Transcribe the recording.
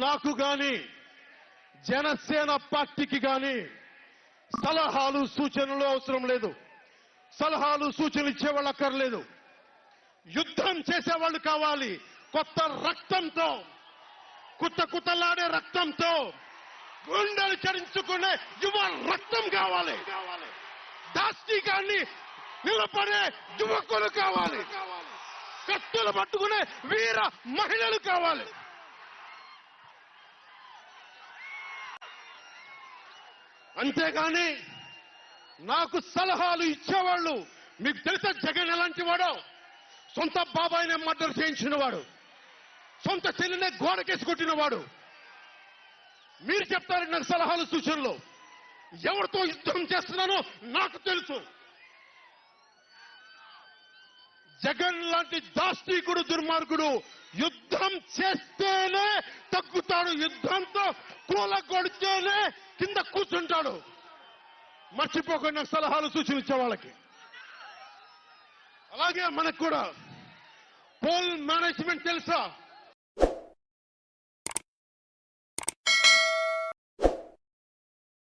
నాకు గాని జనసేన పార్టీకి గాని సలహాలు సూచనలు అవసరం లేదు. సలహాలు సూచనలు ఇచ్చేవాళ్ళు అక్కర్లేదు. యుద్ధం చేసేవాళ్ళు కావాలి. కొత్త రక్తంతో కుత్త కుత్తలాడే రక్తంతో గుండెలు చరించుకునే యువ రక్తం కావాలి. దాష్టీకాన్ని నిలబడే యువకులు కావాలి. కత్తులు పట్టుకునే వీర మహిళలు కావాలి. అంతేగాని నాకు సలహాలు ఇచ్చేవాళ్ళు మీకు తెలుసా జగన్ ఎలాంటి వాడో? సొంత బాబాయినే మర్డర్ చేయించిన వాడు సొంత చెల్లినే గోడకేసి కొట్టినవాడు. మీరు చెప్తారు నాకు సలహాలు సూచనలు. ఎవరితో యుద్ధం చేస్తున్నానో నాకు తెలుసు. జగన్ లాంటి దాష్టీకుడు దుర్మార్గుడు యుద్ధం చేస్తేనే వాడు యుద్ధంతో కూలగొడితేనే కింద కూర్చుంటాడు. మర్చిపోకుండా సలహాలు సూచనలు వాళ్ళకి. అలాగే మనకు కూడా. పోల్ మేనేజ్మెంట్ తెలుసా?